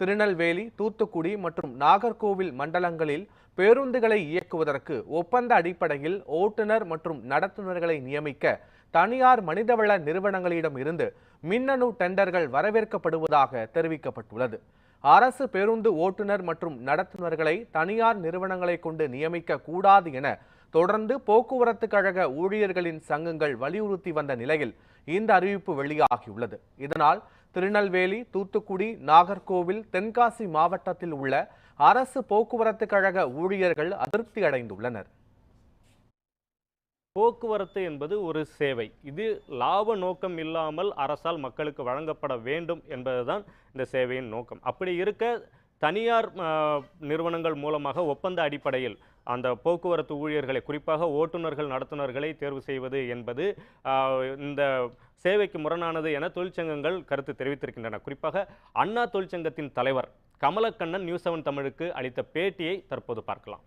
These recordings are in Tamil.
திருநெல்வேலி தூத்துக்குடி மற்றும் நாகர்கோவில் மண்டலங்களில் பேருந்துகளை இயக்குவதற்கு ஒப்பந்த அடிப்படையில் ஓட்டுநர் மற்றும் நடத்துனர்களை நியமிக்க தனியார் மனிதவள நிறுவனங்களிடம் இருந்து மின்னணு டெண்டர்கள் வரவேற்கப்படுவதாக தெரிவிக்கப்பட்டுள்ளது. அரசு பேருந்து ஓட்டுநர் மற்றும் நடத்துனர்களை தனியார் நிறுவனங்களை கொண்டு நியமிக்க கூடாது என தொடர்ந்து போக்குவரத்து கழக ஊழியர்களின் சங்கங்கள் வலியுறுத்தி வந்த நிலையில் இந்த அறிவிப்பு வெளியாகியுள்ளது. இதனால் திருநெல்வேலி தூத்துக்குடி நாகர்கோவில் தென்காசி மாவட்டத்தில் உள்ள அரசு போக்குவரத்து கழக ஊழியர்கள் அதிருப்தி அடைந்துள்ளனர். போக்குவரத்து என்பது ஒரு சேவை. இது லாப நோக்கம் இல்லாமல் அரசால் மக்களுக்கு வழங்கப்பட வேண்டும் என்பதுதான் இந்த சேவையின் நோக்கம். அப்படி இருக்க தனியார் நிறுவனங்கள் மூலமாக ஒப்பந்த அடிப்படையில் அந்த போக்குவரத்து ஊழியர்களை குறிப்பாக ஓட்டுநர்கள் நடத்துனர்களை தேர்வு செய்வது என்பது இந்த சேவைக்கு முரணானது என தொழிற்சங்கங்கள் கருத்து தெரிவித்திருக்கின்றன. குறிப்பாக அண்ணா தொழிற்சங்கத்தின் தலைவர் கமலக்கண்ணன் நியூஸ் செவன் தமிழுக்கு அளித்த பேட்டியை தற்போது பார்க்கலாம்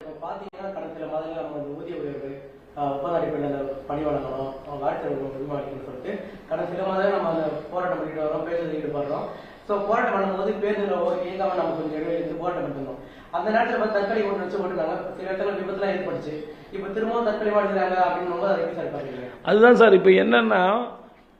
இப்போ பார்த்தீங்கன்னா கடந்த சில மாதங்கள் நம்ம இந்த ஊதிய உயர்வு ஆஹ், ஒப்பந்த அடிப்படையில் அந்த பணி வழங்கணும் அவங்க ஆட்சியர்கள் உரிமை அளிக்கணும்னு சொல்லிட்டு கடந்த சில மாதங்கள் நம்ம அந்த போராட்டம் பண்ணிட்டு வரோம் பேசுறது ஈடுபடுறோம் ஸோ போராட்டம் பண்ணும்போது பேருந்தில் இயங்காம நம்ம கொஞ்சம் இடைவெளி எடுத்து போராட்டம் பண்ணிருந்தோம். அந்த நேரத்தில் பார்த்து தற்கொலை ஒன்று வச்சு ஓட்டுனாங்க சில இடத்துல விபத்துலாம் ஏற்பட்டுச்சு. இப்போ திரும்பவும் தற்கொலை எடுக்கிறாங்க அப்படின்னு போது அதை எப்படி சார் பார்க்குறீங்க? அதுதான் சார் இப்போ என்னன்னா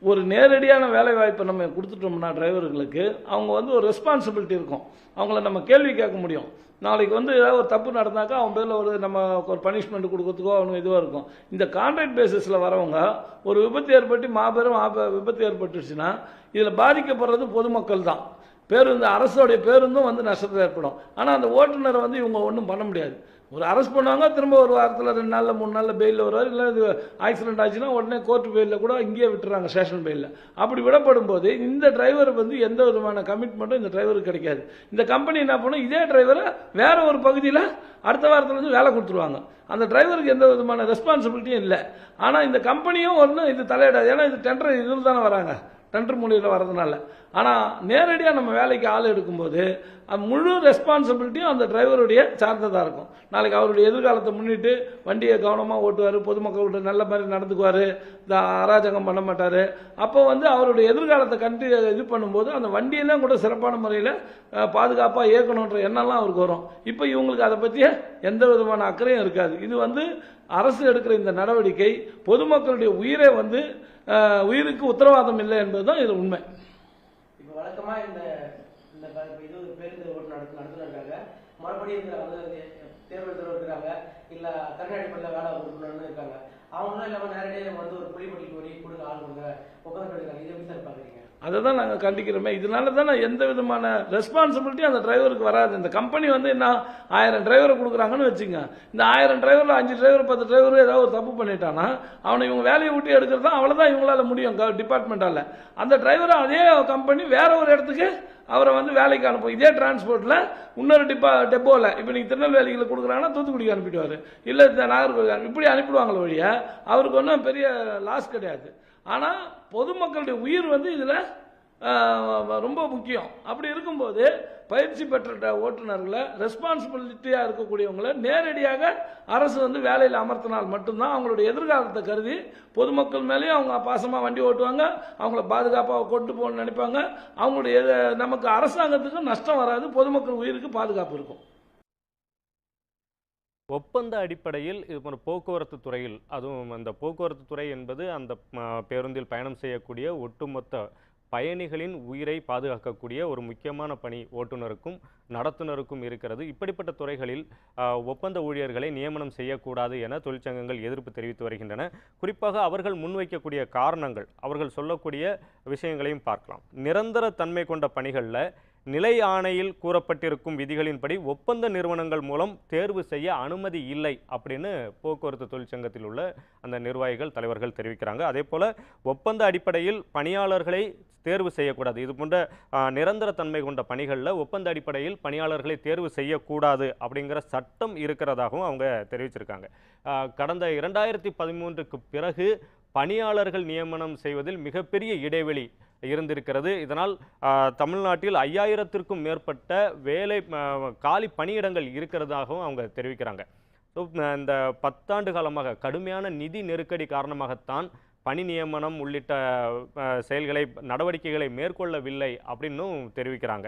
ஒரு நேரடியான வேலை வாய்ப்பை நம்ம கொடுத்துட்டோம்னா டிரைவர்களுக்கு அவங்க வந்து ஒரு ரெஸ்பான்சிபிலிட்டி இருக்கும். அவங்கள நம்ம கேள்வி கேட்க முடியும். நாளைக்கு வந்து ஏதாவது ஒரு தப்பு நடந்தாக்கா அவன் பேரில் ஒரு நம்ம ஒரு பனிஷ்மெண்ட் கொடுக்கறதுக்கோ அவனுக்கு இதுவாக இருக்கும். இந்த கான்ட்ராக்ட் பேசிஸில் வரவங்க ஒரு விபத்து ஏற்பட்டு மாபெரும் விபத்து ஏற்பட்டுருச்சுன்னா இதில் பாதிக்கப்படுறது பொதுமக்கள் தான். பேருந்து அரசோடைய பேருந்தும் வந்து நஷ்டத்தை ஏற்படும். ஆனால் அந்த ஓட்டுநரை வந்து இவங்க ஒன்றும் பண்ண முடியாது. ஒரு அரெஸ்ட் பண்ணுவாங்க திரும்ப ஒரு வாரத்தில் ரெண்டு நாளில் மூணு நாளில் பெயிலில் வருவார். இல்லை இது ஆக்சிடென்ட் ஆச்சுன்னா உடனே கோர்ட் பெயிலில் கூட இங்கேயே விட்டுறாங்க ஸ்டேஷன் பெயிலில் அப்படி விடப்படும் போது இந்த டிரைவர் வந்து எந்த விதமான கமிட்மெண்ட்டும் இந்த டிரைவருக்கு கிடைக்காது. இந்த கம்பெனி என்ன பண்ணும் இதே டிரைவரை வேற ஒரு பகுதியில் அடுத்த வாரத்துலேருந்து வேலை கொடுத்துருவாங்க. அந்த டிரைவருக்கு எந்த விதமான ரெஸ்பான்சிபிலிட்டியும் இல்லை. ஆனால் இந்த கம்பெனியும் ஒன்றும் இது தலையிடாது. ஏன்னா இது டெண்டர் இதில் தானே வராங்க. டெண்டர் மூலியில் வர்றதுனால. ஆனால் நேரடியாக நம்ம வேலைக்கு ஆள் எடுக்கும்போது முழு ரெஸ்பான்சிபிலிட்டியும் அந்த டிரைவருடைய சார்ந்ததாக இருக்கும். நாளைக்கு அவருடைய எதிர்காலத்தை முன்னிட்டு வண்டியை கவனமாக ஓட்டுவார் பொதுமக்கள்கிட்ட நல்ல மாதிரி நடந்துக்குவார் இந்த அராஜகம் பண்ண மாட்டார். அப்போ வந்து அவருடைய எதிர்காலத்தை கண்டி இது பண்ணும்போது அந்த வண்டியெல்லாம் கூட சிறப்பான முறையில் பாதுகாப்பாக இயக்கணுன்ற எண்ணம்லாம் அவருக்கு வரும். இப்போ இவங்களுக்கு அதை பற்றிய எந்த விதமான அக்கறையும் இருக்காது. இது வந்து அரசு எடுக்கிற இந்த நடவடிக்கை பொதுமக்களுடைய உயிரை வந்து உயிருக்கு உத்தரவாதம் இல்லை என்பது தான் இது உண்மை. இப்போ வழக்கமாக இந்த இந்த ப- இப்ப இது பேருந்து ஓட்டு நடத்து நடத்துனாங்க மறுபடியும் இந்த வந்து தேர்வு எழுதுறவங்க இருக்கிறாங்க இல்லை கருணை அடிப்படையில் வேலை கொடுக்கணும்னு இருக்காங்க. அவங்களும் இல்லாமல் நேரடியாக வந்து ஒரு புலிப்பட்டிக்கு வரி கொடுங்க ஆள் கொடுங்க. உட்காந்து எடுக்கிறாங்க இது எப்படி சார் பார்க்குறீங்க அதை தான் நாங்கள் கண்டிக்கிறோமே. இதனால தான் எந்த விதமான ரெஸ்பான்சிபிலிட்டி அந்த டிரைவருக்கு வராது. இந்த கம்பெனி வந்து என்ன ஆயிரம் டிரைவரை கொடுக்குறாங்கன்னு வச்சுங்க. இந்த ஆயிரம் டிரைவரில் அஞ்சு டிரைவர் பத்து டிரைவர் ஏதாவது ஒரு தப்பு பண்ணிட்டானா அவனை இவங்க வேலையை விட்டு எடுக்கிறது தான் அவ்வளோதான் இவங்களால முடியும் டிபார்ட்மெண்ட்டால் அந்த டிரைவரை அதே கம்பெனி வேற ஒரு இடத்துக்கு அவரை வந்து வேலைக்கு அனுப்பும். இதே டிரான்ஸ்போர்ட்டில் இன்னொரு டிப்பா டெப்போவில் இப்போ நீங்கள் திருநெல்வேலியில் கொடுக்குறாங்கன்னா தூத்துக்குடிக்கு அனுப்பிடுவார் இல்லை இந்த நாகர்கோவில் இப்படி அனுப்பிடுவாங்களோ வழியாக அவருக்கு ஒன்றும் பெரிய லாஸ் கிடையாது. ஆனால் பொதுமக்களுடைய உயிர் வந்து இதில் ரொம்ப முக்கியம். அப்படி இருக்கும்போது பயிற்சி பெற்ற ஓட்டுநர்களை ரெஸ்பான்சிபிலிட்டியாக இருக்கக்கூடியவங்களை நேரடியாக அரசு வந்து வேலையில் அமர்த்தினால் மட்டும்தான் அவங்களுடைய எதிர்காலத்தை கருதி பொதுமக்கள் மேலேயும் அவங்க பாசமாக வண்டி ஓட்டுவாங்க அவங்கள பாதுகாப்பாக கொண்டு போகணும்னு நினைப்பாங்க. அவங்களுடைய நமக்கு அரசாங்கத்துக்கு நஷ்டம் வராது பொதுமக்கள் உயிருக்கு பாதுகாப்பு இருக்கும். ஒப்பந்த அடிப்படையில் இது போன்ற போக்குவரத்து துறையில் அதுவும் அந்த போக்குவரத்து துறை என்பது அந்த பேருந்தில் பயணம் செய்யக்கூடிய ஒட்டுமொத்த பயணிகளின் உயிரை பாதுகாக்கக்கூடிய ஒரு முக்கியமான பணி ஓட்டுநருக்கும் நடத்துனருக்கும் இருக்கிறது. இப்படிப்பட்ட துறைகளில் ஒப்பந்த ஊழியர்களை நியமனம் செய்யக்கூடாது என தொழிற்சங்கங்கள் எதிர்ப்பு தெரிவித்து வருகின்றன. குறிப்பாக அவர்கள் முன்வைக்கக்கூடிய காரணங்கள் அவர்கள் சொல்லக்கூடிய விஷயங்களையும் பார்க்கலாம். நிரந்தர தன்மை கொண்ட பணிகளில் நிலை ஆணையில் கூறப்பட்டிருக்கும் விதிகளின்படி ஒப்பந்த நிறுவனங்கள் மூலம் தேர்வு செய்ய அனுமதி இல்லை அப்படின்னு போக்குவரத்து தொழிற்சங்கத்தில் உள்ள அந்த நிர்வாகிகள் தலைவர்கள் தெரிவிக்கிறாங்க. அதே போல் ஒப்பந்த அடிப்படையில் பணியாளர்களை தேர்வு செய்யக்கூடாது. இது போன்ற நிரந்தர தன்மை கொண்ட பணிகளில் ஒப்பந்த அடிப்படையில் பணியாளர்களை தேர்வு செய்யக்கூடாது அப்படிங்கிற சட்டம் இருக்கிறதாகவும் அவங்க தெரிவிச்சிருக்காங்க. கடந்த இரண்டாயிரத்தி பதிமூன்றுக்கு பிறகு பணியாளர்கள் நியமனம் செய்வதில் மிகப்பெரிய இடைவெளி இருந்திருக்கிறது. இதனால் தமிழ்நாட்டில் ஐயாயிரத்திற்கும் மேற்பட்ட வேலை காலி பணியிடங்கள் இருக்கிறதாகவும் அவங்க தெரிவிக்கிறாங்க. இந்த பத்தாண்டு காலமாக கடுமையான நிதி நெருக்கடி காரணமாகத்தான் பணி நியமனம் உள்ளிட்ட செயல்களை நடவடிக்கைகளை மேற்கொள்ளவில்லை அப்படின்னும் தெரிவிக்கிறாங்க.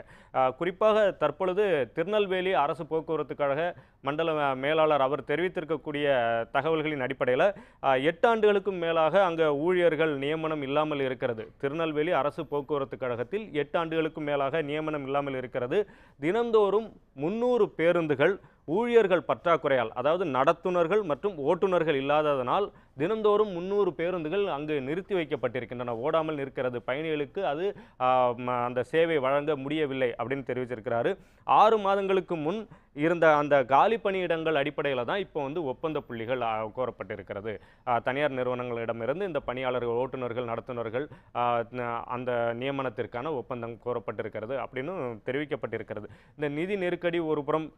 குறிப்பாக தற்பொழுது திருநெல்வேலி அரசு போக்குவரத்து கழக மண்டல மேலாளர் அவர் தெரிவித்திருக்கக்கூடிய தகவல்களின் அடிப்படையில் எட்டாண்டுகளுக்கும் எட்டு ஆண்டுகளுக்கும் மேலாக அங்கே ஊழியர்கள் நியமனம் இல்லாமல் இருக்கிறது. திருநெல்வேலி அரசு போக்குவரத்து கழகத்தில் எட்டு ஆண்டுகளுக்கும் மேலாக நியமனம் இல்லாமல் இருக்கிறது. தினந்தோறும் முன்னூறு பேருந்துகள் ஊழியர்கள் பற்றாக்குறையால் அதாவது நடத்துனர்கள் மற்றும் ஓட்டுநர்கள் இல்லாததனால் தினந்தோறும் முந்நூறு பேருந்துகள் அங்கு நிறுத்தி வைக்கப்பட்டிருக்கின்றன. ஓடாமல் நிற்கிறது. பயணிகளுக்கு அது ம- அந்த சேவை வழங்க முடியவில்லை அப்படின்னு தெரிவிச்சிருக்கிறாரு. ஆறு மாதங்களுக்கு முன் இருந்த அந்த காலி பணியிடங்கள் அடிப்படையில் தான் இப்போ வந்து ஒப்பந்த புள்ளிகள் கோரப்பட்டிருக்கிறது. தனியார் நிறுவனங்களிடமிருந்து இந்த பணியாளர்கள் ஓட்டுநர்கள் நடத்துனர்கள் அந்த நியமனத்திற்கான ஒப்பந்தம் கோரப்பட்டிருக்கிறது அப்படின்னு தெரிவிக்கப்பட்டிருக்கிறது. இந்த நிதி நெருக்கடி ஒரு புறம்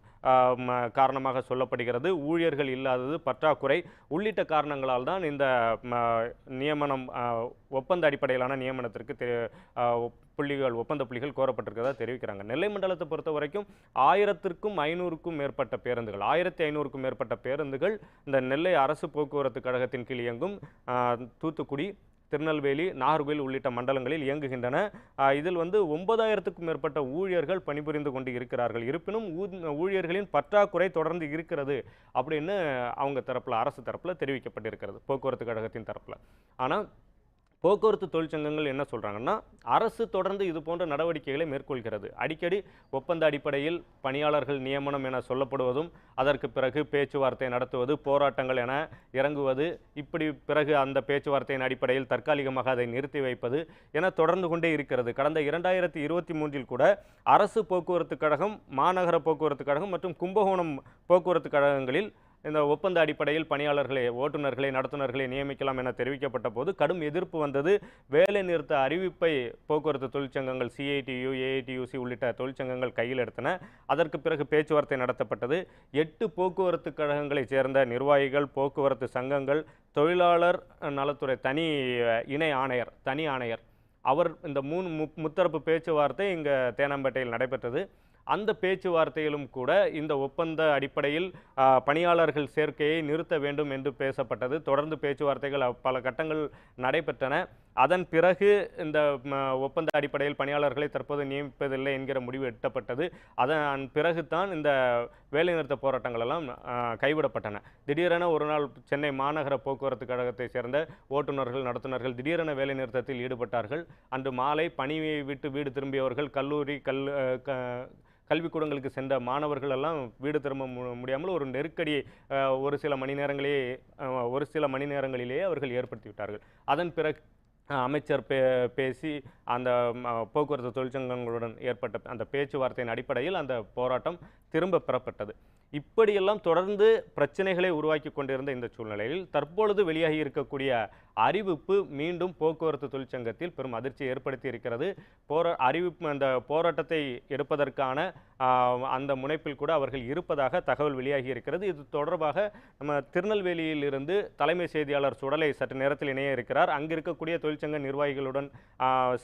காரணமாக சொல்லப்படுகிறது. ஊழியர்கள் இல்லாதது பற்றாக்குறை. உள்ளிட்ட காரணங்களால் தான் இந்த ம, நியமனம் ஒப்பந்த அடிப்படையிலான நியமனத்திற்கு தெ- புள்ளிகள் ஒப்பந்த புள்ளிகள் கோரப்பட்டிருக்கிறதா தெரிவிக்கிறாங்க. நெல்லை மண்டலத்தை பொறுத்த வரைக்கும் ஆயிரத்திற்கும் ஐநூறுக்கும் மேற்பட்ட பேருந்துகள் ஆயிரத்தி ஐநூறுக்கும் மேற்பட்ட பேருந்துகள் இந்த நெல்லை அரசு போக்குவரத்து கழகத்தின் கீழ் இயங்கும் தூத்துக்குடி திருநெல்வேலி நாகர்கோவில் உள்ளிட்ட மண்டலங்களில் இயங்குகின்றன. இதில் வந்து ஒன்பதாயிரத்துக்கும் மேற்பட்ட ஊழியர்கள் பணிபுரிந்து கொண்டு இருக்கிறார்கள். இருப்பினும் ஊ- ஊழியர்களின் பற்றாக்குறை தொடர்ந்து இருக்கிறது அப்படின்னு அவங்க தரப்பில் அரசு தரப்பில் தெரிவிக்கப்பட்டிருக்கிறது போக்குவரத்து கழகத்தின் தரப்பில். ஆனால் போக்குவரத்து தொழிற்சங்கங்கள் என்ன சொல்கிறாங்கன்னா அரசு தொடர்ந்து இது போன்ற நடவடிக்கைகளை மேற்கொள்கிறது. அடிக்கடி ஒப்பந்த அடிப்படையில் பணியாளர்கள் நியமனம் என சொல்லப்படுவதும் அதற்கு பிறகு பேச்சுவார்த்தை நடத்துவது போராட்டங்கள் என இறங்குவது இப்படி பிறகு அந்த பேச்சுவார்த்தையின் அடிப்படையில் தற்காலிகமாக அதை நிறுத்தி வைப்பது என தொடர்ந்து கொண்டே இருக்கிறது. கடந்த இரண்டாயிரத்தி இருபத்தி மூன்றில் கூட அரசு போக்குவரத்து கழகம் மாநகர போக்குவரத்து கழகம் மற்றும் கும்பகோணம் போக்குவரத்து கழகங்களில் இந்த ஒப்பந்த அடிப்படையில் பணியாளர்களை ஓட்டுநர்களை நடத்துனர்களை நியமிக்கலாம் என தெரிவிக்கப்பட்ட போது கடும் எதிர்ப்பு வந்தது. வேலை நிறுத்த அறிவிப்பை போக்குவரத்து தொழிற்சங்கங்கள் சிஐடியு ஏஐடியூசி உள்ளிட்ட தொழிற்சங்கங்கள் கையில் எடுத்தன. அதற்கு பிறகு பேச்சுவார்த்தை நடத்தப்பட்டது. எட்டு போக்குவரத்து கழகங்களைச் சேர்ந்த நிர்வாகிகள் போக்குவரத்து சங்கங்கள் தொழிலாளர் நலத்துறை தனி இணை ஆணையர் தனி ஆணையர். அவர் இந்த மூணு மு- முத்தரப்பு பேச்சுவார்த்தை இங்கே தேனாம்பேட்டையில் நடைபெற்றது. அந்த பேச்சுவார்த்தையிலும் கூட இந்த ஒப்பந்த அடிப்படையில் பணியாளர்கள் சேர்க்கையை நிறுத்த வேண்டும் என்று பேசப்பட்டது. தொடர்ந்து பேச்சுவார்த்தைகள் பல கட்டங்கள் நடைபெற்றன. அதன் பிறகு இந்த ஒப்பந்த அடிப்படையில் பணியாளர்களை தற்போது நியமிப்பதில்லை என்கிற முடிவு எட்டப்பட்டது. அதன் பிறகுதான் இந்த வேலைநிறுத்த போராட்டங்கள் எல்லாம் கைவிடப்பட்டன. திடீரென ஒரு நாள் சென்னை மாநகர போக்குவரத்து கழகத்தை சேர்ந்த ஓட்டுநர்கள் நடத்துனர்கள் திடீரென வேலைநிறுத்தத்தில் ஈடுபட்டார்கள். அன்று மாலை பணியை விட்டு வீடு திரும்பியவர்கள் கல்லூரி கல் க- கல்விக்கூடங்களுக்கு சென்ற மாணவர்கள் எல்லாம் வீடு திரும்ப மு- முடியாமல் ஒரு நெருக்கடி ஒரு சில மணி நேரங்களே ஒரு சில மணி நேரங்களிலேயே அவர்கள் ஏற்படுத்தி விட்டார்கள் அதன் பிறகு அமைச்சர் பே பேசி அந்த போக்குவரத்து தொழிற்சங்கங்களுடன் ஏற்பட்ட அந்த பேச்சுவார்த்தையின் அடிப்படையில் அந்த போராட்டம் திரும்ப பெறப்பட்டது. இப்படியெல்லாம் தொடர்ந்து பிரச்சனைகளை உருவாக்கி கொண்டிருந்த இந்த சூழ்நிலையில் தற்பொழுது வெளியாகி இருக்கக்கூடிய அறிவிப்பு மீண்டும் போக்குவரத்து தொழிற்சங்கத்தில் பெரும் அதிர்ச்சியை ஏற்படுத்தி இருக்கிறது. போரா அறிவிப்பு அந்த போராட்டத்தை எடுப்பதற்கான அந்த முனைப்பில் கூட அவர்கள் இருப்பதாக தகவல் வெளியாகி இருக்கிறது. இது தொடர்பாக நம்ம திருநெல்வேலியில் இருந்து தலைமை செய்தியாளர் சுடலை சற்று நேரத்தில் இணைய இருக்கிறார். அங்கு இருக்கக்கூடிய தொழிற்சங்க நிர்வாகிகளுடன்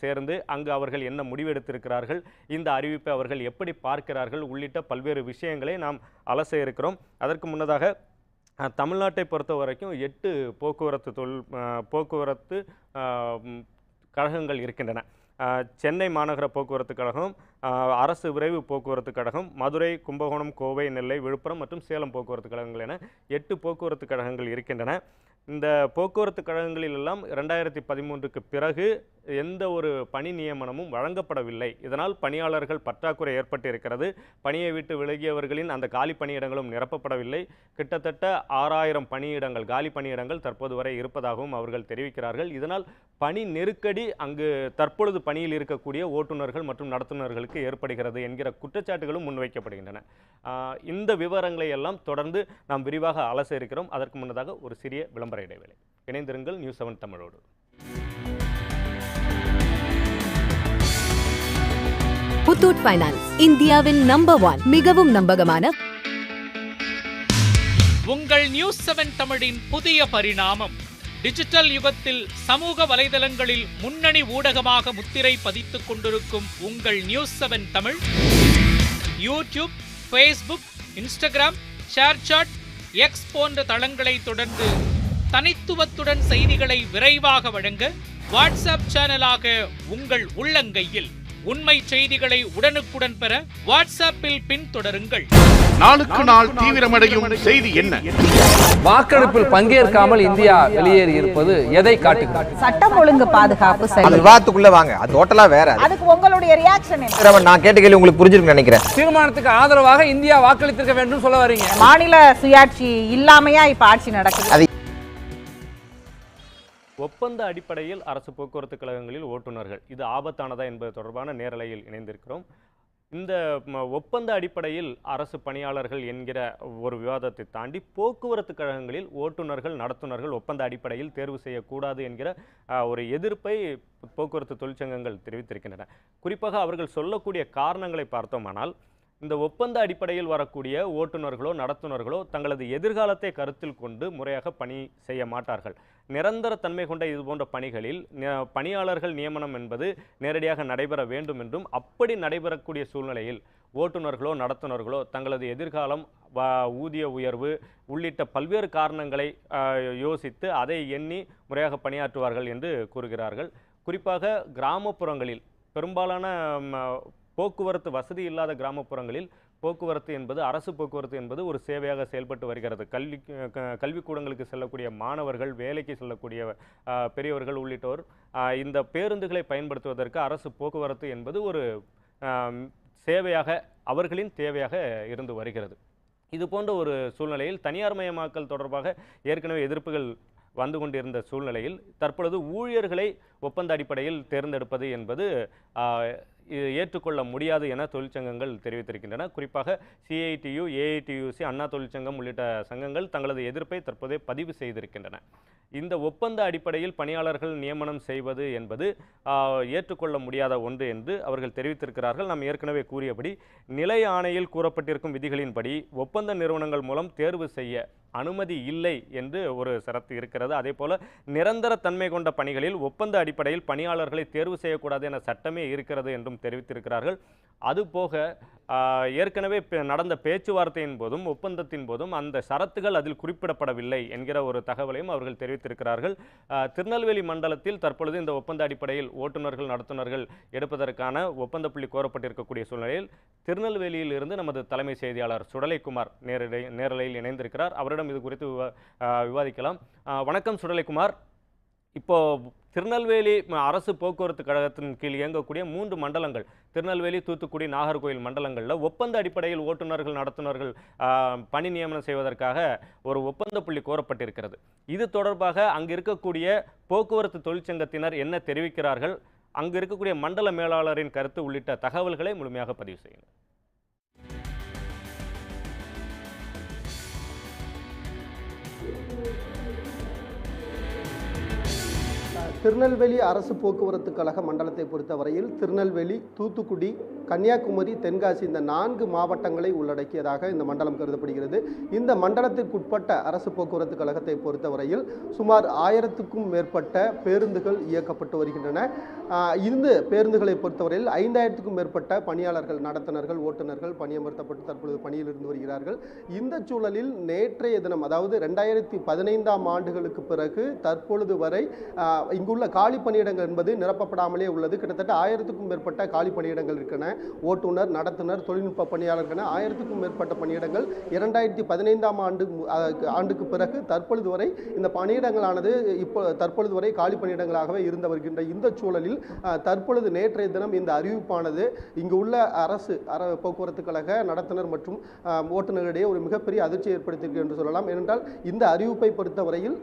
சேர்ந்து அங்கு அவர்கள் என்ன முடிவெடுத்திருக்கிறார்கள் இந்த அறிவிப்பை அவர்கள் எப்படி பார்க்கிறார்கள் உள்ளிட்ட பல்வேறு விஷயங்களை நாம் அலச இருக்கிறோம். அதற்கு முன்னதாக தமிழ்நாட்டை பொறுத்த வரைக்கும் எட்டு போக்குவரத்து தொழில் போக்குவரத்து கழகங்கள் இருக்கின்றன. சென்னை மாநகர போக்குவரத்து கழகம் அரசு விரைவு போக்குவரத்து கழகம் மதுரை கும்பகோணம் கோவை நெல்லை விழுப்புரம் மற்றும் சேலம் போக்குவரத்து கழகங்கள் என எட்டு போக்குவரத்து கழகங்கள் இருக்கின்றன. இந்த போக்குவரத்து கழகங்களில் எல்லாம் ரெண்டாயிரத்தி பதிமூன்றுக்கு பிறகு எந்த ஒரு பணி நியமனமும் வழங்கப்படவில்லை. இதனால் பணியாளர்கள் பற்றாக்குறை ஏற்பட்டு இருக்கிறது பணியை விட்டு விலகியவர்களின் அந்த காலி பணியிடங்களும் நிரப்பப்படவில்லை. கிட்டத்தட்ட ஆறாயிரம் பணியிடங்கள் காலி பணியிடங்கள் தற்போது வரை இருப்பதாகவும் அவர்கள் தெரிவிக்கிறார்கள். இதனால் பணி நெருக்கடி அங்கு தற்பொழுது பணியில் இருக்கக்கூடிய ஓட்டுநர்கள் மற்றும் நடத்துனர்களுக்கு ஏற்படுகிறது என்கிற குற்றச்சாட்டுகளும் முன்வைக்கப்படுகின்றன. இந்த விவரங்களை எல்லாம் தொடர்ந்து நாம் விரிவாக அலச இருக்கிறோம். அதற்கு முன்னதாக ஒரு சிறிய விளம்பரம். விளம்பர இடைவேளை. இணைந்திருங்கள் நியூஸ் செவன் தமிழோடு. முத்தூட் ஃபைனான்ஸ் இந்தியாவின் நம்பர் ஒன் மிகவும் நம்பகமான உங்கள் நியூஸ் செவன் தமிழின் புதிய பரிணாமம். டிஜிட்டல் யுகத்தில் சமூக வலைதளங்களில் முன்னணி ஊடகமாக முத்திரை பதித்துக் கொண்டிருக்கும் உங்கள் news seven Tamil. YouTube Facebook Instagram ShareChat X போன்ற தளங்களை தொடர்ந்து தனித்துவத்துடன் செய்திகளை விரைவாக வழங்க வாட்ஸ்அப் சேனலாக உங்கள் உள்ளங்கையில் உண்மை செய்திகளை உடனுக்குடன் பெற வாட்ஸ்அப்பில் பின்தொடருங்கள். நாளுக்கு நாள் தீவிரமடையும் செய்தி என்ன? வாக்கெடுப்பில் பங்கேற்காமல் இந்தியா வெளியேறி இருப்பது எதை காட்டுகிறது? சட்டம் ஒழுங்கு பாதுகாப்பு அது சரி விவாதத்துக்குள்ள வாங்க. அது டோட்டலா வேற. அது. அதுக்கு உங்களுடைய ரியாக்ஷன் என்ன? நான் கேட்ட கேள்வி உங்களுக்கு புரிஞ்சிருக்குன்னு நினைக்கிறேன். தீர்மானத்துக்கு ஆதரவாக இந்தியா வாக்களித்திருக்க வேண்டும் சொல்ல வரீங்க. மாநில சுயாட்சி இல்லாமையா இப்ப ஆட்சி நடக்குது? ஒப்பந்த அடிப்படையில் அரசு போக்குவரத்து கழகங்களில் ஓட்டுநர்கள். இது ஆபத்தானதா என்பது தொடர்பான நேரலையில் இணைந்திருக்கிறோம். இந்த ஒப்பந்த அடிப்படையில் அரசு பணியாளர்கள் என்கிற ஒரு விவாதத்தை தாண்டி போக்குவரத்து கழகங்களில் ஓட்டுநர்கள் நடத்துனர்கள் ஒப்பந்த அடிப்படையில் தேர்வு செய்யக்கூடாது என்கிற ஒரு எதிர்ப்பை போக்குவரத்து தொழிற்சங்கங்கள் தெரிவித்திருக்கின்றன. குறிப்பாக அவர்கள் சொல்லக்கூடிய காரணங்களை பார்த்தோமானால் இந்த ஒப்பந்த அடிப்படையில் வரக்கூடிய ஓட்டுநர்களோ நடத்துனர்களோ தங்களது எதிர்காலத்தை கருத்தில் கொண்டு முறையாக பணி செய்ய மாட்டார்கள். நிரந்தர தன்மை கொண்ட இது போன்ற பணிகளில் பணியாளர்கள் நியமனம் என்பது நேரடியாக நடைபெற வேண்டும் என்றும் அப்படி நடைபெறக்கூடிய சூழ்நிலையில் ஓட்டுநர்களோ நடத்துனர்களோ தங்களது எதிர்காலம் வ- ஊதிய உயர்வு உள்ளிட்ட பல்வேறு காரணங்களை யோசித்து அதை எண்ணி முறையாக பணியாற்றுவார்கள் என்று கூறுகிறார்கள். குறிப்பாக கிராமப்புறங்களில் பெரும்பாலான ம, போக்குவரத்து வசதி இல்லாத கிராமப்புறங்களில் போக்குவரத்து என்பது அரசு போக்குவரத்து என்பது ஒரு சேவையாக செயல்பட்டு வருகிறது. கல்வி க- கல்விக்கூடங்களுக்கு செல்லக்கூடிய மாணவர்கள் வேலைக்கு செல்லக்கூடிய பெரியவர்கள் உள்ளிட்டோர் இந்த பேருந்துகளை பயன்படுத்துவதற்கு அரசு போக்குவரத்து என்பது ஒரு சேவையாக அவர்களின் தேவையாக இருந்து வருகிறது. இது போன்ற ஒரு சூழ்நிலையில் தனியார் மயமாக்கல் தொடர்பாக ஏற்கனவே எதிர்ப்புகள் வந்து கொண்டிருந்த சூழ்நிலையில் தற்பொழுது ஊழியர்களை ஒப்பந்த அடிப்படையில் தேர்ந்தெடுப்பது என்பது ஏற்றுக்கொள்ள முடியாது என தொழிற்சங்கங்கள் தெரிவித்திருக்கின்றன. குறிப்பாக சிஐடியு ஏஐடியூசி அண்ணா தொழிற்சங்கம் உள்ளிட்ட சங்கங்கள் தங்களது எதிர்ப்பை தற்போதே பதிவு செய்திருக்கின்றன. இந்த ஒப்பந்த அடிப்படையில் பணியாளர்கள் நியமனம் செய்வது என்பது ஏற்றுக்கொள்ள முடியாத ஒன்று என்று அவர்கள் தெரிவித்திருக்கிறார்கள். நாம் ஏற்கனவே கூறியபடி நிலை ஆணையில் கூறப்பட்டிருக்கும் விதிகளின்படி ஒப்பந்த நிறுவனங்கள் மூலம் தேர்வு செய்ய அனுமதி இல்லை என்று ஒரு சரத்து இருக்கிறது. அதே போல நிரந்தர தன்மை கொண்ட பணிகளில் ஒப்பந்த அடிப்படையில் பணியாளர்களை தேர்வு செய்யக்கூடாது என சட்டமே இருக்கிறது என்றும் தெரிவித்திருக்கிறார்கள். அதுபோக ஏற்கனவே பே- நடந்த பேச்சுவார்த்தையின் போதும் ஒப்பந்தத்தின் போதும் அந்த சரத்துகள் அதில் குறிப்பிடப்படவில்லை என்கிற ஒரு தகவலையும் அவர்கள் தெரிவித்திருக்கிறார்கள். திருநெல்வேலி மண்டலத்தில் தற்பொழுது இந்த ஒப்பந்த அடிப்படையில் ஓட்டுநர்கள் நடத்துனர்கள் எடுப்பதற்கான ஒப்பந்த புள்ளி கோரப்பட்டிருக்கக்கூடிய சூழ்நிலையில் திருநெல்வேலியில் இருந்து நமது தலைமை செய்தியாளர் சுடலைக்குமார் நேரடி நேரலையில் இணைந்திருக்கிறார். அவரிடம் இது குறித்து விவாதிக்கலாம். வணக்கம் சுடலைக்குமார். இப்போ திருநெல்வேலி அரசு போக்குவரத்து கழகத்தின் கீழ் இயங்கக்கூடிய மூன்று மண்டலங்கள் திருநெல்வேலி தூத்துக்குடி நாகர்கோயில் மண்டலங்களில் ஒப்பந்த அடிப்படையில் ஓட்டுநர்கள் நடத்துனர்கள் பணி நியமனம் செய்வதற்காக ஒரு ஒப்பந்த புள்ளி கோரப்பட்டிருக்கிறது. இது தொடர்பாக அங்கு இருக்கக்கூடிய போக்குவரத்து தொழிற்சங்கத்தினர் என்ன தெரிவிக்கிறார்கள்? அங்கு இருக்கக்கூடிய மண்டல மேலாளரின் கருத்து உள்ளிட்ட தகவல்களை முழுமையாக பதிவு செய்யுங்கள். திருநெல்வேலி அரசு போக்குவரத்து கழக மண்டலத்தை பொறுத்தவரையில் திருநெல்வேலி தூத்துக்குடி கன்னியாகுமரி தென்காசி இந்த நான்கு மாவட்டங்களை உள்ளடக்கியதாக இந்த மண்டலம் கருதப்படுகிறது. இந்த மண்டலத்திற்குட்பட்ட அரசு போக்குவரத்து கழகத்தை பொறுத்தவரையில் சுமார் ஆயிரத்துக்கும் மேற்பட்ட பேருந்துகள் இயக்கப்பட்டு வருகின்றன. இந்த பேருந்துகளை பொறுத்தவரையில் ஐந்தாயிரத்துக்கும் மேற்பட்ட பணியாளர்கள் நடத்துனர்கள் ஓட்டுநர்கள் பணியமர்த்தப்பட்டு தற்பொழுது பணியில் இருந்து வருகிறார்கள். இந்த சூழலில் நேற்றைய தினம் அதாவது ரெண்டாயிரத்தி பதினைந்தாம் ஆண்டுகளுக்கு பிறகு தற்பொழுது வரை இங்கு இங்குள்ள காலி பணியிடங்கள் என்பது நிரப்பப்படாமலே உள்ளது. கிட்டத்தட்ட ஆயிரத்துக்கும் மேற்பட்ட காலி பணியிடங்கள் இருக்கின்றன. ஓட்டுநர் நடத்துனர் தொழில்நுட்ப பணியாளர்கள் ஆயிரத்துக்கும் மேற்பட்ட பணியிடங்கள் இரண்டாயிரத்தி பதினைந்தாம் ஆண்டு ஆண்டுக்கு பிறகு தற்பொழுது வரை இந்த பணியிடங்களானது இப்போ தற்பொழுது வரை காலி பணியிடங்களாகவே இருந்து வருகின்ற இந்த சூழலில் தற்பொழுது நேற்றைய தினம் இந்த அறிவிப்பானது இங்கு உள்ள அரசு அர போக்குவரத்து கழக நடத்துனர் மற்றும் ஓட்டுநர்களிடையே ஒரு மிகப்பெரிய அதிர்ச்சி ஏற்படுத்தியிருக்கு என்று சொல்லலாம். ஏனென்றால் இந்த அறிவிப்பை பொறுத்தவரையில்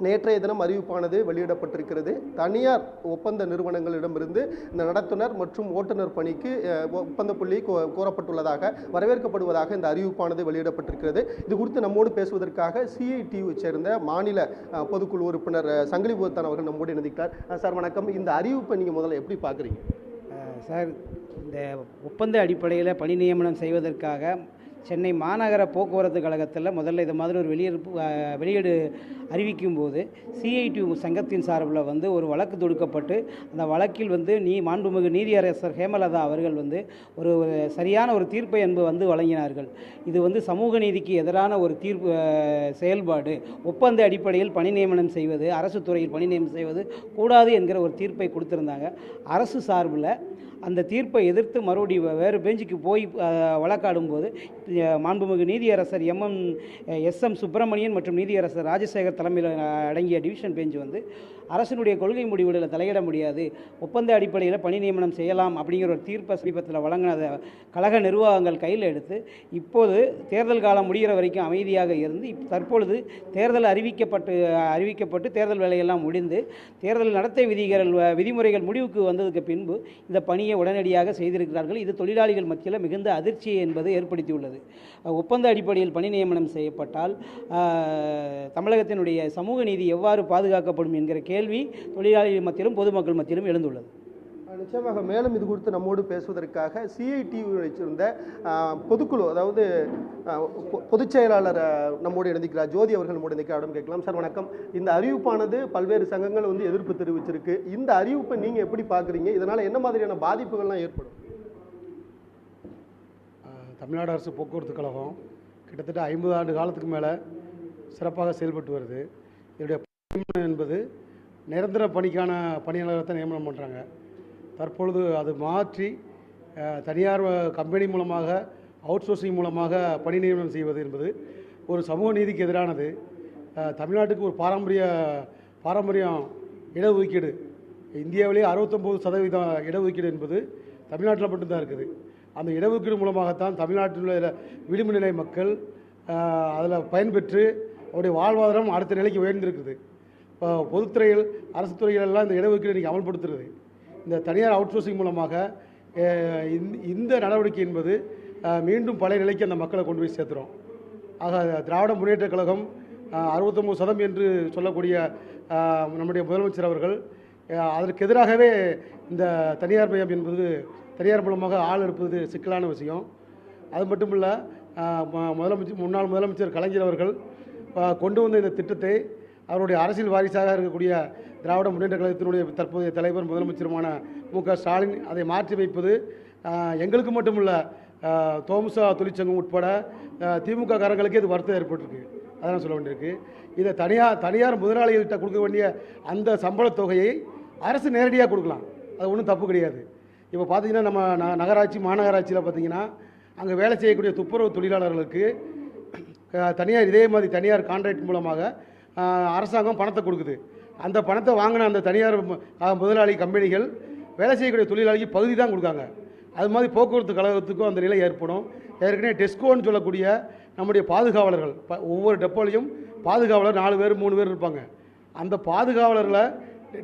நேற்றைய தினம் அறிவிப்பானது வெளியிடப்பட்டிருக்கிறது. தனியார் ஒப்பந்த நிறுவனங்களிடமிருந்து இந்த நடத்துனர் மற்றும் ஓட்டுநர் பணிக்கு ஒப்பந்த புள்ளி கோ- கோரப்பட்டுள்ளதாக வரவேற்கப்படுவதாக இந்த அறிவிப்பானது வெளியிடப்பட்டிருக்கிறது. இது குறித்து நம்மோடு பேசுவதற்காக சிஐடியூ சேர்ந்த மாநில பொதுக்குழு உறுப்பினர் சங்கிலி பூத்தன் அவர்கள் நம்மோடு இணைந்திருக்கிறார். சார் வணக்கம். இந்த அறிவிப்பை நீங்கள் முதல்ல எப்படி பார்க்குறீங்க? சார் இந்த ஒப்பந்த அடிப்படையில் பணி நியமனம் செய்வதற்காக சென்னை மாநகர போக்குவரத்து கழகத்தில் முதல்ல இது மாதிரி ஒரு வெளியிருப்பு வெளியீடு அறிவிக்கும் போது சிஐடி சங்கத்தின் சார்பில் வந்து ஒரு வழக்கு தொடுக்கப்பட்டு அந்த வழக்கில் வந்து நீ மாண்புமிகு நீதியரசர் ஹேமலதா அவர்கள் வந்து ஒரு சரியான ஒரு தீர்ப்பை என்பது வந்து வழங்கினார்கள். இது வந்து சமூக நீதிக்கு எதிரான ஒரு தீர்ப்பு செயல்பாடு. ஒப்பந்த அடிப்படையில் பணி நியமனம் செய்வது அரசு துறையில் பணி நியமனம் செய்வது கூடாது என்கிற ஒரு தீர்ப்பை கொடுத்திருந்தாங்க. அரசு சார்பில் அந்த தீர்ப்பை எதிர்த்து மறுபடி வேறு பெஞ்சுக்கு போய் வழக்காடும்போது மாண்புமிகு நீதியரசர் எம் எம் நீதியரசர் எம்எம் எஸ்எம் சுப்பிரமணியன் மற்றும் நீதியரசர் ராஜசேகர் தலைமையில் அடங்கிய டிவிஷன் பெஞ்ச் வந்து அரசினுடைய கொள்கை முடிவுகளில் தலையிட முடியாது. ஒப்பந்த அடிப்படையில் பணி நியமனம் செய்யலாம் அப்படிங்கிற ஒரு தீர்ப்பை சமீபத்தில் வழங்கினதை கழக நிர்வாகங்கள் கையில் எடுத்து இப்போது தேர்தல் காலம் முடிகிற வரைக்கும் அமைதியாக இருந்து தற்பொழுது தேர்தல் அறிவிக்கப்பட்டு அறிவிக்கப்பட்டு தேர்தல் வேலையெல்லாம் முடிந்து தேர்தல் நடத்தை விதிகள் விதிமுறைகள் முடிவுக்கு வந்ததுக்கு பின்பு இந்த பணியை உடனடியாக செய்திருக்கிறார்கள். இது தொழிலாளிகள் மத்தியில் மிகுந்த அதிர்ச்சியை என்பது ஏற்படுத்தியுள்ளது. ஒப்பந்த அடிப்படையில் பணி நியமனம் செய்யப்பட்டால் தமிழகத்தினுடைய சமூக நீதி எவ்வாறு பாதுகாக்கப்படும் என்கிற கேள்வி தொழிலாளிகள் மத்தியிலும் பொதுமக்கள் மத்தியிலும் எழுந்துள்ளது. நிச்சயமாக மேலும் இது குறித்து நம்மோடு பேசுவதற்காக சிஐடியை சேர்ந்த பொதுக்குழு அதாவது பொதுச் செயலாளர் நம்மோடு இணைந்திருக்கிறார். ஜோதி அவர்கள் நம்மோடு இணைக்கிறார். கேட்கலாம். சார் வணக்கம். இந்த அறிவிப்பானது பல்வேறு சங்கங்கள் வந்து எதிர்ப்பு தெரிவிச்சிருக்கு. இந்த அறிவிப்பை நீங்க எப்படி பார்க்குறீங்க? இதனால என்ன மாதிரியான பாதிப்புகள்லாம் ஏற்படும்? தமிழ்நாடு அரசு போக்குவரத்து கழகம் கிட்டத்தட்ட ஐம்பது ஆண்டு காலத்துக்கு மேலே சிறப்பாக செயல்பட்டு வருது. இதனுடைய என்பது நிரந்தர பணிக்கான பணியாளரை தான் நியமனம் பண்ணுறாங்க தற்பொழுது அது மாற்றி தனியார் கம்பெனி மூலமாக அவுட் சோர்சிங் மூலமாக பணி நியமனம் செய்வது என்பது ஒரு சமூக நீதிக்கு எதிரானது. தமிழ்நாட்டுக்கு ஒரு பாரம்பரிய பாரம்பரியம் இடஒதுக்கீடு. இந்தியாவிலேயே அறுபத்தொம்போது சதவீதம் இடஒதுக்கீடு என்பது தமிழ்நாட்டில் மட்டும்தான் இருக்குது. அந்த இடஒதுக்கீடு மூலமாகத்தான் தமிழ்நாட்டில் உள்ள விளிம்பு நிலை மக்கள் அதில் பயன்பெற்று அவருடைய வாழ்வாதாரம் அடுத்த நிலைக்கு உயர்ந்திருக்குது. இப்போ பொதுத்துறையில் அரசு துறைகளெல்லாம் இந்த இடஒதுக்கீடு இன்றைக்கி அமல்படுத்துறது. இந்த தனியார் அவுட் சோர்சிங் மூலமாக இந்த- நடவடிக்கை என்பது மீண்டும் பழைய நிலைக்கு அந்த மக்களை கொண்டு போய் சேர்த்துறோம் ஆக திராவிட முன்னேற்றக் கழகம் அறுபத்தொம்பது சதம் என்று சொல்லக்கூடிய நம்முடைய முதலமைச்சர் அவர்கள் அதற்கு எதிராகவே இந்த தனியார் மயம் என்பது தனியார் மூலமாக ஆள் எடுப்பது சிக்கலான விஷயம். அது மட்டும் இல்லை முதலமைச்சர் முன்னாள் முதலமைச்சர் கலைஞர் அவர்கள் கொண்டு வந்த இந்த திட்டத்தை அவருடைய அரசியல் வாரிசாக இருக்கக்கூடிய திராவிட முன்னேற்ற கழகத்தினுடைய தற்போதைய தலைவர் முதலமைச்சருமான மு க ஸ்டாலின் அதை மாற்றி வைப்பது எங்களுக்கு மட்டுமல்ல அஹ், தோமுசா தொழிற்சங்கம் உட்பட திமுக காரங்களுக்கே இது வருத்தம் ஏற்பட்டிருக்கு. அதான் சொல்ல வேண்டியிருக்கு இதை தனியார் தனியார் முதலாளிகள்கிட்ட கொடுக்க வேண்டிய அந்த சம்பளத் தொகையை அரசு நேரடியாக கொடுக்கலாம். அது ஒன்றும் தப்பு கிடையாது. இப்போ பார்த்தீங்கன்னா நம்ம ந நகராட்சி மாநகராட்சியில் பார்த்தீங்கன்னா அங்கே வேலை செய்யக்கூடிய துப்புரவு தொழிலாளர்களுக்கு தனியார் இதே மாதிரி தனியார் கான்ட்ராக்ட் மூலமாக அரசாங்கம் பணத்தை கொடுக்குது. அந்த பணத்தை வாங்கின அந்த தனியார் முதலாளி கம்பெனிகள் வேலை செய்யக்கூடிய தொழிலாளிக்கு பகுதி தான் கொடுக்காங்க. அது மாதிரி போக்குவரத்து கழகத்துக்கும் அந்த நிலை ஏற்படும். ஏற்கனவே டெஸ்கோன்னு சொல்லக்கூடிய நம்முடைய பாதுகாவலர்கள் ப- ஒவ்வொரு டெப்போலையும் பாதுகாவலர் நாலு பேர் மூணு பேர் இருப்பாங்க. அந்த பாதுகாவலர்களை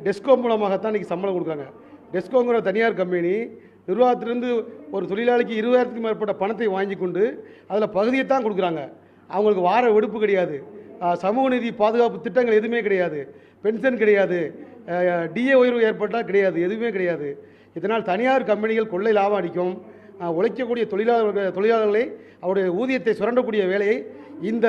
டெஸ்கோ மூலமாகத்தான் இன்றைக்கி சம்பளம் கொடுக்காங்க டெஸ்கோங்கிற தனியார் கம்பெனி நிர்வாகத்திலிருந்து ஒரு தொழிலாளிக்கு இருபதாயிரத்துக்கு மேற்பட்ட பணத்தை வாங்கி கொண்டு அதில் பகுதியை தான் கொடுக்குறாங்க. அவங்களுக்கு வார வெடுப்பு கிடையாது. சமூக நீதி பாதுகாப்பு திட்டங்கள் எதுவுமே கிடையாது. பென்ஷன் கிடையாது. டிஏ உயர்வு ஏற்பட்டால் கிடையாது. எதுவுமே கிடையாது. இதனால் தனியார் கம்பெனிகள் கொள்ளை லாபம் அடிக்கும் உழைக்கக்கூடிய தொழிலாளர்கள் தொழிலாளர்களை அவருடைய ஊதியத்தை சுரண்டக்கூடிய வேலையை இந்த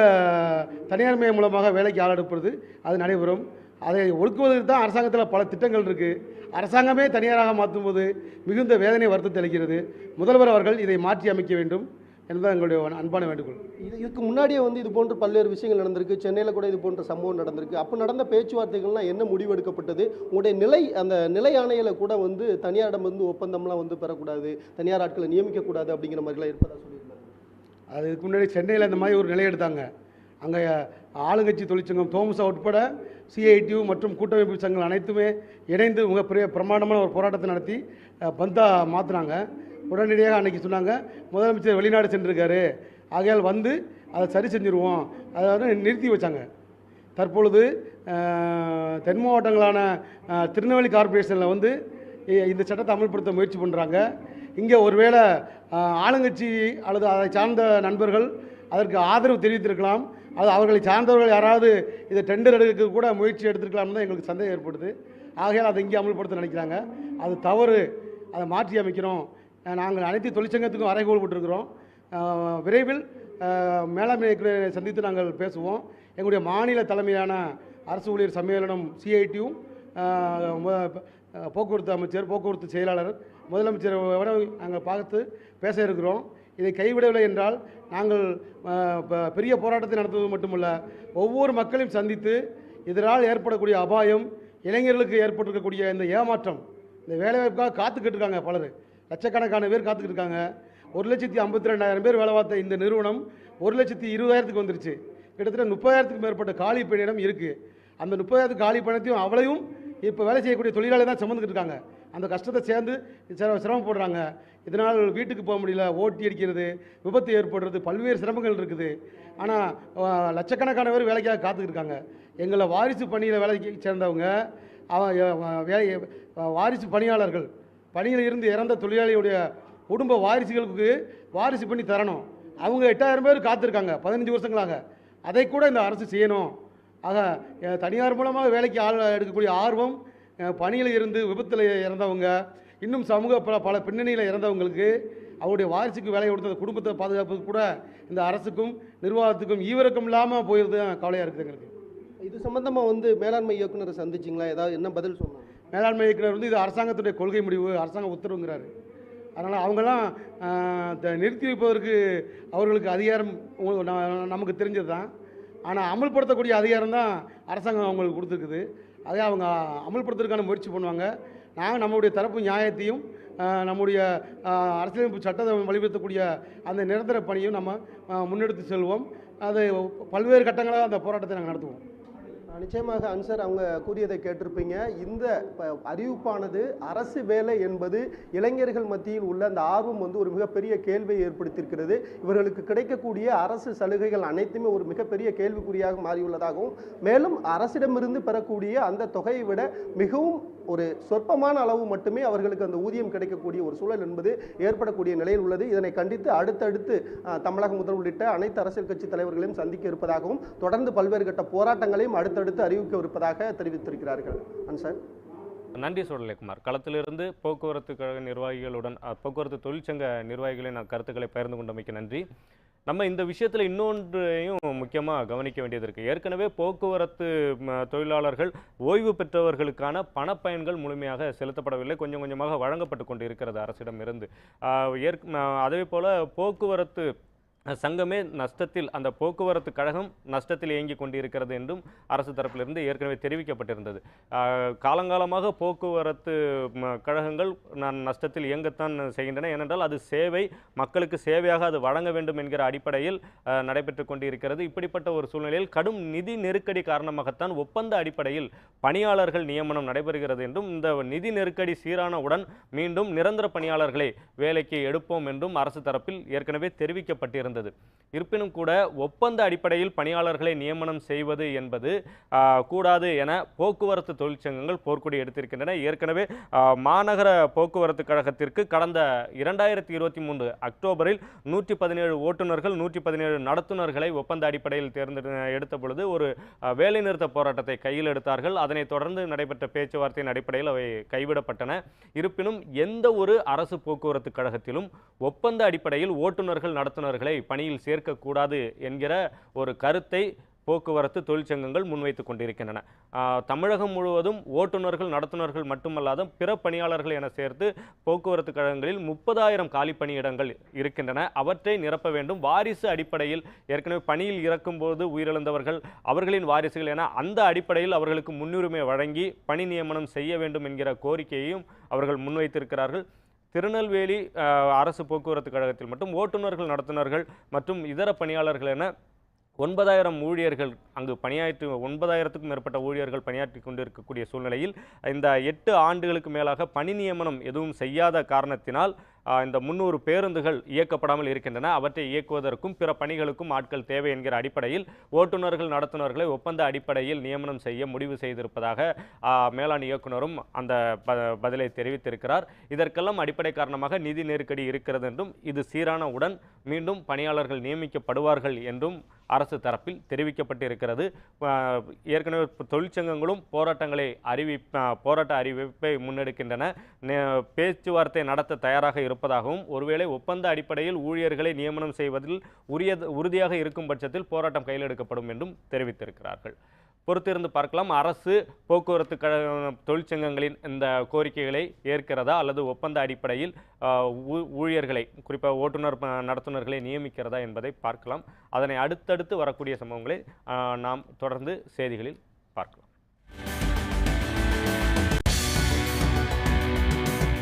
தனியார் மயம் மூலமாக வேலைக்கு ஆளெடுப்பது அது நடைபெறும். அதை ஒடுக்குவதற்கு தான் அரசாங்கத்தில் பல திட்டங்கள் இருக்குது அரசாங்கமே தனியாராக மாற்றும்போது மிகுந்த வேதனை வருத்தத்தை அளிக்கிறது. முதல்வர் அவர்கள் இதை மாற்றி அமைக்க வேண்டும். என்பது எங்களுடைய அன்பான வேண்டுகோள். இது இதுக்கு முன்னாடியே வந்து இது போன்ற பல்வேறு விஷயங்கள் நடந்திருக்கு. சென்னையில் கூட இது போன்ற சம்பவம் நடந்திருக்கு. அப்போ நடந்த பேச்சுவார்த்தைகள்லாம் என்ன முடிவெடுக்கப்பட்டது? உங்களுடைய நிலை அந்த நிலை ஆணையில கூட வந்து தனியாரிடம் வந்து ஒப்பந்தம்லாம் வந்து பெறக்கூடாது. தனியார் ஆட்களை நியமிக்கக்கூடாது அப்படிங்கிற மாதிரிலாம் இருப்பதா சொல்லியிருந்தாங்க. அதுக்கு முன்னாடி சென்னையில் இந்த மாதிரி ஒரு நிலை எடுத்தாங்க. அங்கே ஆளுங்கட்சி தொழிற்சங்கம் தோமஸா உட்பட சிஐடியு மற்றும் கூட்டமைப்பு சங்கங்கள் அனைத்துமே இணைந்து மிகப்பெரிய பிரமாண்டமான ஒரு போராட்டத்தை நடத்தி பந்தா மாற்றினாங்க உடனடியாக அன்னைக்கு சொன்னாங்க. முதலமைச்சர் வெளிநாடு சென்றிருக்காரு. ஆகையால் வந்து அதை சரி செஞ்சுருவோம். அதாவது நிறுத்தி வச்சாங்க. தற்பொழுது தென் மாவட்டங்களான திருநெல்வேலி கார்ப்பரேஷனில் வந்து இந்த சட்டத்தை அமல்படுத்த முயற்சி பண்ணுறாங்க இங்கே ஒருவேளை ஆளுங்கட்சி அல்லது அதை சார்ந்த நண்பர்கள் அதற்கு ஆதரவு தெரிவித்திருக்கலாம். அது அவர்களை சார்ந்தவர்கள் யாராவது இதை டெண்டர் எடுக்க கூட முயற்சி எடுத்திருக்கலாம்னு தான் எங்களுக்கு சந்தேகம் ஏற்படுது. ஆகையால் அதை இங்கே அமல்படுத்த நினைக்கிறாங்க. அது தவறு. அதை மாற்றி அமைக்கிறோம். நாங்கள் அனைத்து தொழிற்சங்கத்துக்கும் அறைகோல் விட்டுருக்கிறோம் விரைவில் மேலாண்மை இயக்குநரை சந்தித்து நாங்கள் பேசுவோம். எங்களுடைய மாநில தலைமையான அரசு ஊழியர் சம்மேளனம் சிஐடியும் போக்குவரத்து அமைச்சர் போக்குவரத்து செயலாளர் முதலமைச்சரோட நாங்கள் பார்த்து பேச இருக்கிறோம். இதை கைவிடவில்லை என்றால் நாங்கள் பெரிய போராட்டத்தை நடத்துவது மட்டுமல்ல ஒவ்வொரு மக்களையும் சந்தித்து இதனால் ஏற்படக்கூடிய அபாயம் இளைஞர்களுக்கு ஏற்பட்டிருக்கக்கூடிய இந்த ஏமாற்றம் இந்த வேலைவாய்ப்புக்காக காத்துக்கிட்டு இருக்காங்க பலர். லட்சக்கணக்கான பேர் காத்துக்கிட்டு இருக்காங்க. ஒரு லட்சத்தி ஐம்பத்தி ரெண்டாயிரம் பேர் வேலை பார்த்த இந்த நிறுவனம் ஒரு லட்சத்தி இருபதாயிரத்துக்கு வந்துருச்சு. கிட்டத்தட்ட முப்பதாயிரத்துக்கு மேற்பட்ட காலி பணியிடம் இருக்குது அந்த முப்பதாயிரத்துக்கு காலி பணத்தையும் அவளையும் இப்போ வேலை செய்யக்கூடிய தொழிலாளி தான் சுமந்துக்கிட்டு இருக்காங்க. அந்த கஷ்டத்தை சேர்ந்து சிர- சிரமப்படுறாங்க இதனால் வீட்டுக்கு போக முடியல ஓட்டி அடிக்கிறது விபத்து ஏற்படுறது பல்வேறு சிரமங்கள் இருக்குது. ஆனால் லட்சக்கணக்கான பேர் வேலைக்காக காத்துக்கிட்டு இருக்காங்க. எங்களை வாரிசு பணியில் வேலைக்கு சேர்ந்தவங்க அவ வாரிசு பணியாளர்கள் பணியில் இருந்து இறந்த தொழிலாளியுடைய குடும்ப வாரிசுகளுக்கு வாரிசு பண்ணி தரணும். அவங்க எட்டாயிரம் பேர் காத்திருக்காங்க பதினஞ்சு வருஷங்களாக. அதை கூட இந்த அரசு செய்யணும். ஆக தனியார் மூலமாக வேலைக்கு ஆள் எடுக்கக்கூடிய ஆர்வம் பணியில் இருந்து விபத்தில் இறந்தவங்க இன்னும் சமூக பல பல பின்னணியில் இறந்தவங்களுக்கு அவருடைய வாரிசுக்கு வேலை கொடுத்த குடும்பத்தை பாதுகாப்புக்கு கூட இந்த அரசுக்கும் நிர்வாகத்துக்கும் ஈவிரக்கம் இல்லாமல் போயிருது கவலையாக இருக்குது எங்களுக்கு. இது சம்பந்தமாக வந்து மேலாண்மை இயக்குநரை சந்திச்சிங்களா? ஏதாவது என்ன பதில் சொன்னாங்க? மேலாண்மை இயக்குனர் வந்து இது அரசாங்கத்துடைய கொள்கை முடிவு அரசாங்க உத்தரவுங்கிறாரு. அதனால் அவங்கெல்லாம் த- நிறுத்தி வைப்பதற்கு அவர்களுக்கு அதிகாரம் நமக்கு தெரிஞ்சது தான் ஆனால் அமல்படுத்தக்கூடிய அதிகாரம் தான் அரசாங்கம் அவங்களுக்கு கொடுத்துருக்குது. அதே அவங்க அமல்படுத்துறதுக்கான முயற்சி பண்ணுவாங்க. நாங்கள் நம்மளுடைய தரப்பு நியாயத்தையும் நம்முடைய அரசியலமைப்பு சட்டத்தை வலியுறுத்தக்கூடிய அந்த நிரந்தர பணியும் நம்ம முன்னெடுத்து செல்வோம். அது பல்வேறு கட்டங்களாக அந்த போராட்டத்தை நாங்கள் நடத்துவோம். நிச்சயமாக அன்சர் அவங்க கூறியதை கேட்டிருப்பீங்க. இந்த ப- அறிவிப்பானது அரசு வேலை என்பது இளைஞர்கள் மத்தியில் உள்ள அந்த ஆர்வம் வந்து ஒரு மிகப்பெரிய கேள்வியை ஏற்படுத்தியிருக்கிறது. இவர்களுக்கு கிடைக்கக்கூடிய அரசு சலுகைகள் அனைத்துமே ஒரு மிகப்பெரிய கேள்விக்குறியாக மாறியுள்ளதாகவும் மேலும் அரசிடமிருந்து பெறக்கூடிய அந்த தொகையை விட மிகவும் ஒரு சொற்பமான அளவு மட்டுமே அவர்களுக்கு அந்த ஊதியம் கிடைக்கக்கூடிய ஒரு சூழல் என்பது ஏற்படக்கூடிய நிலையில் உள்ளது. இதனை கண்டித்து அடுத்தடுத்து தமிழக முதல்வர் உள்ளிட்ட அனைத்து அரசியல் கட்சி தலைவர்களையும் சந்திக்க இருப்பதாகவும் தொடர்ந்து பல்வேறு கட்ட போராட்டங்களையும் அடுத்தடுத்து அறிவிக்க இருப்பதாக தெரிவித்திருக்கிறார்கள். அன்சார் நன்றி சுடலைக்குமார் களத்திலிருந்து போக்குவரத்து கழக நிர்வாகிகளுடன் போக்குவரத்து தொழிற்சங்க நிர்வாகிகளின் நான் கருத்துக்களை பகிர்ந்து கொண்டமைக்கு நன்றி. நம்ம இந்த விஷயத்தில் இன்னொன்றையும் முக்கியமாக கவனிக்க வேண்டியது இருக்குது ஏற்கனவே போக்குவரத்து தொழிலாளர்கள் ஓய்வு பெற்றவர்களுக்கான பணப்பயன்கள் முழுமையாக செலுத்தப்படவில்லை. கொஞ்சம் கொஞ்சமாக வழங்கப்பட்டு கொண்டு இருக்கிறது அரசிடம் இருந்து ஏற்க அதே போல் போக்குவரத்து சங்கமே நஷ்டத்தில் அந்த போக்குவரத்து கழகம் நஷ்டத்தில் இயங்கி கொண்டிருக்கிறது என்றும் அரசு தரப்பிலிருந்து ஏற்கனவே தெரிவிக்கப்பட்டிருந்தது. காலங்காலமாக போக்குவரத்து கழகங்கள் நான் நஷ்டத்தில் இயங்கத்தான் செய்கின்றன. ஏனென்றால் அது சேவை மக்களுக்கு சேவையாக அது வழங்க வேண்டும் என்கிற அடிப்படையில் நடைபெற்று கொண்டிருக்கிறது. இப்படிப்பட்ட ஒரு சூழ்நிலையில் கடும் நிதி நெருக்கடி காரணமாகத்தான் ஒப்பந்த அடிப்படையில் பணியாளர்கள் நியமனம் நடைபெறுகிறது என்றும் இந்த நிதி நெருக்கடி சீரானவுடன் மீண்டும் நிரந்தர பணியாளர்களை வேலைக்கு எடுப்போம் என்றும் அரசு தரப்பில் ஏற்கனவே தெரிவிக்கப்பட்டிருந்தது. இருப்பினும் கூட ஒப்பந்த அடிப்படையில் பணியாளர்களை நியமனம் செய்வது என்பது கூடாது என போக்குவரத்து தொழிற்சங்கங்கள் போர்க்கொடி எடுத்திருக்கின்றன. ஏற்கனவே மாநகர போக்குவரத்து கழகத்திற்கு கடந்த இரண்டாயிரத்தி இருபத்தி மூன்று அக்டோபரில் நூற்றி பதினேழு ஓட்டுநர்கள் நூற்றி பதினேழு நடத்துனர்களை ஒப்பந்த அடிப்படையில் தேர்ந்தெடு எடுத்த பொழுது ஒரு வேலைநிறுத்த போராட்டத்தை கையில் எடுத்தார்கள். அதனைத் தொடர்ந்து நடைபெற்ற பேச்சுவார்த்தையின் அடிப்படையில் அவை கைவிடப்பட்டன. இருப்பினும் எந்த ஒரு அரசு போக்குவரத்து கழகத்திலும் ஒப்பந்த அடிப்படையில் ஓட்டுநர்கள் நடத்துனர்களை பணியில் சேர்க்கக்கூடாது என்கிற ஒரு கருத்தை போக்குவரத்து தொழிற்சங்கங்கள் முன்வைத்துக் கொண்டிருக்கின்றன. தமிழகம் முழுவதும் ஓட்டுநர்கள் நடத்துனர்கள் மட்டுமல்லாத பிற பணியாளர்கள் என சேர்த்து போக்குவரத்து கழகங்களில் முப்பதாயிரம் காலி பணியிடங்கள் இருக்கின்றன. அவற்றை நிரப்ப வேண்டும். வாரிசு அடிப்படையில் ஏற்கனவே பணியில் இறக்கும்போது உயிரிழந்தவர்கள் அவர்களின் வாரிசுகள் என அந்த அடிப்படையில் அவர்களுக்கு முன்னுரிமை வழங்கி பணி நியமனம் செய்ய வேண்டும் என்கிற கோரிக்கையையும் அவர்கள் முன்வைத்திருக்கிறார்கள். திருநெல்வேலி அரசு போக்குவரத்து கழகத்தில் மட்டும் ஓட்டுநர்கள் நடத்துனர்கள் மற்றும் இதர பணியாளர்கள் என ஒன்பதாயிரம் ஊழியர்கள் அங்கு பணியாற்றி ஒன்பதாயிரத்துக்கும் மேற்பட்ட ஊழியர்கள் பணியாற்றி கொண்டிருக்கக்கூடிய சூழ்நிலையில் இந்த எட்டு ஆண்டுகளுக்கு மேலாக பணி நியமனம் எதுவும் செய்யாத காரணத்தினால் இந்த முன்னூறு பேருந்துகள் இயக்கப்படாமல் இருக்கின்றன. அவற்றை இயக்குவதற்கும் பிற பணிகளுக்கும் ஆட்கள் தேவை என்கிற அடிப்படையில் ஓட்டுநர்கள் நடத்துனர்களை ஒப்பந்த அடிப்படையில் நியமனம் செய்ய முடிவு செய்திருப்பதாக மேலாண் இயக்குனரும் அந்த ப பதிலை தெரிவித்திருக்கிறார். இதற்கெல்லாம் அடிப்படை காரணமாக நிதி நெருக்கடி இருக்கிறது என்றும் இது உடன் மீண்டும் பணியாளர்கள் நியமிக்கப்படுவார்கள் என்றும் அரசு தரப்பில் தெரிவிக்கப்பட்டிருக்கிறது. ஏற்கனவே தொழிற்சங்கங்களும் போராட்டங்களை அறிவி போராட்ட அறிவிப்பை முன்னெடுக்கின்றன. பேச்சுவார்த்தை நடத்த தயாராக இருப்பதாகவும் ஒருவேளை ஒப்பந்த அடிப்படையில் ஊழியர்களை நியமனம் செய்வதில் உரிய உறுதியாக இருக்கும் பட்சத்தில் போராட்டம் கையில் எடுக்கப்படும் என்றும் தெரிவித்திருக்கிறார்கள். பொறுத்திருந்து பார்க்கலாம். அரசு போக்குவரத்து கழக தொழிற்சங்கங்களின் இந்த கோரிக்கைகளை ஏற்கிறதா அல்லது ஒப்பந்த அடிப்படையில் ஊ- ஊழியர்களை குறிப்பாக ஓட்டுநர் நடத்துனர்களை நியமிக்கிறதா என்பதை பார்க்கலாம். அதனை அடுத்தடுத்து வரக்கூடிய சம்பவங்களை நாம் தொடர்ந்து செய்திகளில் பார்க்கலாம்.